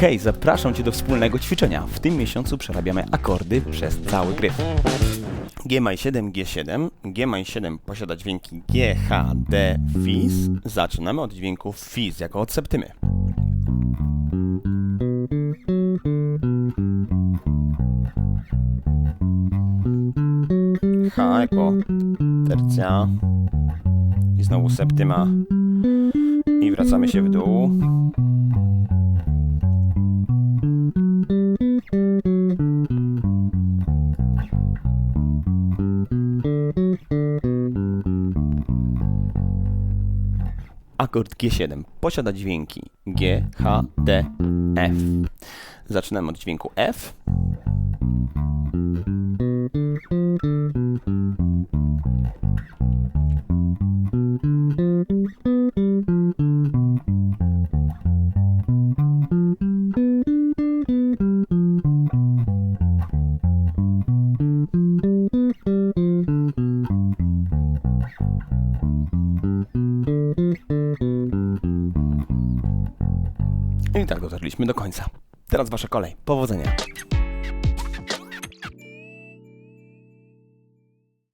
Hej, zapraszam Cię do wspólnego ćwiczenia. W tym miesiącu przerabiamy akordy przez cały gryf. G maj 7, G7. G maj 7 posiada dźwięki G, H, D, Fis. Zaczynamy od dźwięku Fis jako od septymy. H jako tercja. I znowu septyma. I wracamy się w dół. Akord G7 posiada dźwięki G, H, D, F. Zaczynamy od dźwięku F. I tak dotarliśmy do końca. Teraz wasza kolej. Powodzenia.